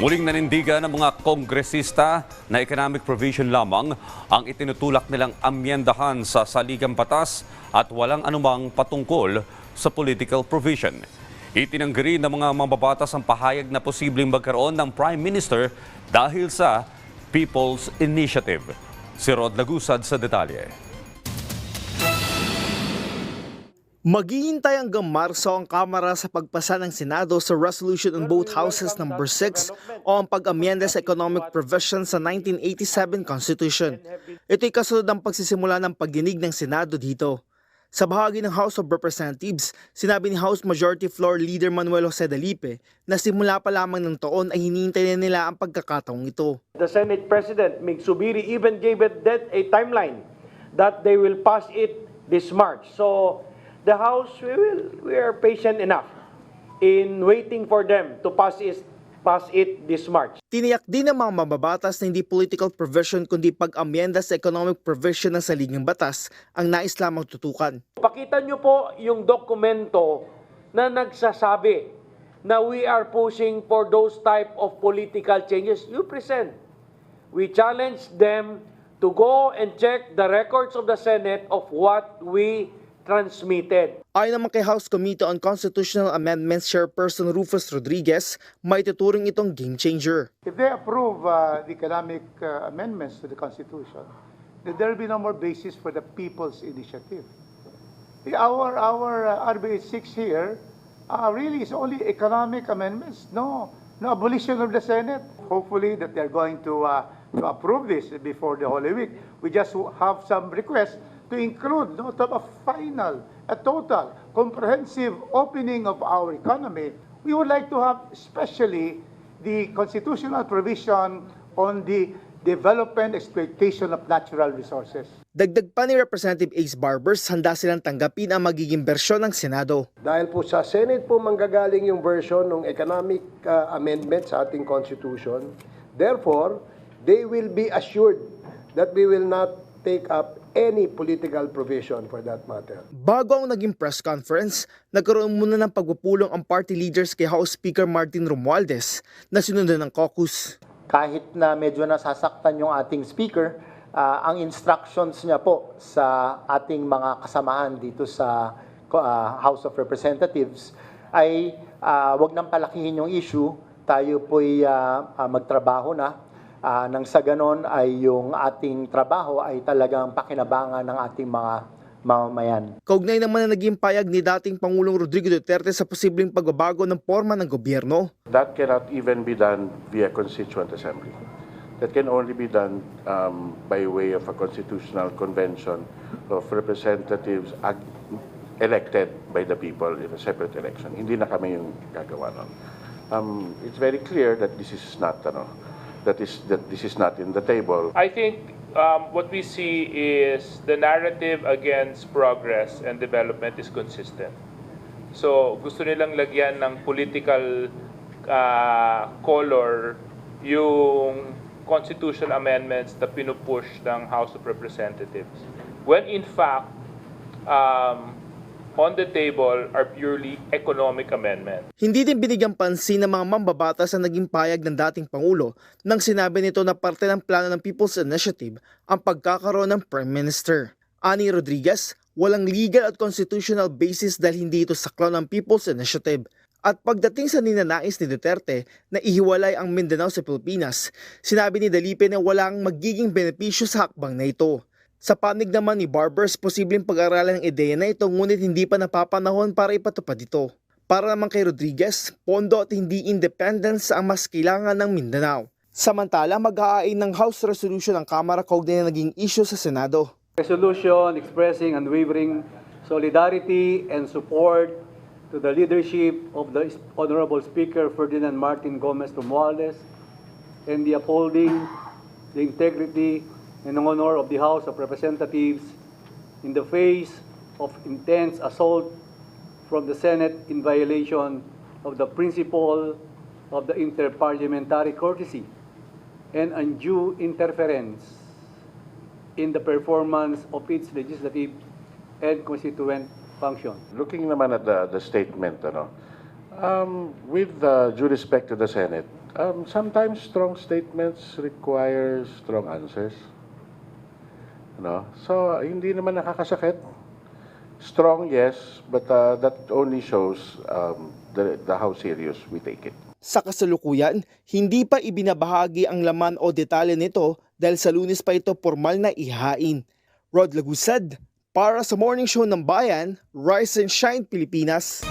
Muling nanindigan ng mga kongresista na economic provision lamang ang itinutulak nilang amyendahan sa saligang batas at walang anumang patungkol sa political provision. Itinanggi rin ng mga mambabatas ang pahayag na posibleng magkaroon ng Prime Minister dahil sa People's Initiative. Si Rod Lagusad sa detalye. Maghihintay hanggang Marso ang Kamara sa pagpasa ng Senado sa resolution on both houses number 6 o ang pag-amyenda sa economic provision sa 1987 Constitution. Ito'y kasunod ng pagsisimula ng pagdinig ng Senado dito. Sa bahagi ng House of Representatives, sinabi ni House Majority Floor Leader Manuel Jose Dalipe na simula pa lamang ng taon ay hinihintay na nila ang pagkakataong ito. The Senate President, Mig Subiri, even gave it that a timeline that they will pass it this March. So the House, we will, we are patient enough in waiting for them to pass it, pass it this March. Tiniyak din ng mga mababatas na hindi political provision kundi pag-amyenda sa economic provision ng saligang batas ang nais lamang tutukan. Pakita nyo po yung dokumento na nagsasabi na we are pushing for those type of political changes. You present. We challenge them to go and check the records of the Senate of what we transmitted. Ayon naman kay House Committee on Constitutional Amendments Chairperson Rufus Rodriguez, may tuturing itong game changer. If they approve uh, the economic uh, amendments to the Constitution, then there will be no more basis for the people's initiative. The, our our uh, RBH 6 here uh, really is only economic amendments, no, no abolition of the Senate. Hopefully that they're going to, uh, to approve this before the Holy Week. We just have some requests to include no, to a final, a total, comprehensive opening of our economy. We would like to have especially the constitutional provision on the development exploitation of natural resources. Dagdag pa ni Representative Ace Barbers, handa silang tanggapin ang magiging bersyon ng Senado. Dahil po sa Senate po manggagaling yung version ng economic uh, amendment sa ating Constitution. Therefore, they will be assured that we will not take up any political provision for that matter. Bago ang naging press conference, nagkaroon muna ng pagpupulong ang party leaders kay House Speaker Martin Romualdez na sinundan ng caucus. kahit na medyo nasasaktan yung ating speaker, ah, ang instructions niya po sa ating mga kasamahan dito sa ah, House of Representatives ay ah, wag nang palakihin yung issue, tayo po'y ah, ah, magtrabaho na. Ah, nang sa ganon ay yung ating trabaho ay talagang pakinabangan ng ating mga mamamayan. Kaugnay naman na naging payag ni dating Pangulong Rodrigo Duterte sa posibleng pagbabago ng forma ng gobyerno. That cannot even be done via constituent assembly. That can only be done um, by way of a constitutional convention of representatives ag- elected by the people in a separate election. Hindi na kami yung gagawa nun. Um, it's very clear that this is not, ano, that is that this is not in the table. I think um, what we see is the narrative against progress and development is consistent. So gusto nilang lagyan ng political uh, color yung constitutional amendments na pinupush ng House of Representatives. When in fact, um, on the table are purely economic amendments. Hindi din binigyan pansin ng mga mambabatas na naging payag ng dating Pangulo nang sinabi nito na parte ng plano ng People's Initiative ang pagkakaroon ng Prime Minister. Ani Rodriguez, walang legal at constitutional basis dahil hindi ito saklaw ng People's Initiative. At pagdating sa ninanais ni Duterte na ihiwalay ang Mindanao sa Pilipinas, sinabi ni Dalipe na walang magiging benepisyo sa hakbang na ito. Sa panig naman ni Barbers, posibleng pag-aralan ng ideya na ito ngunit hindi pa napapanahon para ipatupad ito. Para naman kay Rodriguez, pondo at hindi independence ang mas kailangan ng Mindanao. Samantala, mag-aain ng House Resolution ang Kamara kaugnay na naging issue sa Senado. resolution expressing unwavering solidarity and support to the leadership of the Honorable Speaker Ferdinand Martin Gomez Romualdez and the upholding the integrity and honor of the House of Representatives in the face of intense assault from the Senate in violation of the principle of the interparliamentary courtesy and undue interference in the performance of its legislative and constituent function. Looking naman at the, the statement, ano, um, with uh, due respect to the Senate, Um, sometimes strong statements require strong answers. No? So, hindi naman nakakasakit. Strong, yes, but uh, that only shows um, the, the how serious we take it. Sa kasalukuyan, hindi pa ibinabahagi ang laman o detalye nito dahil sa lunes pa ito formal na ihain. Rod Lagusad, para sa Morning Show ng Bayan, Rise and Shine Pilipinas.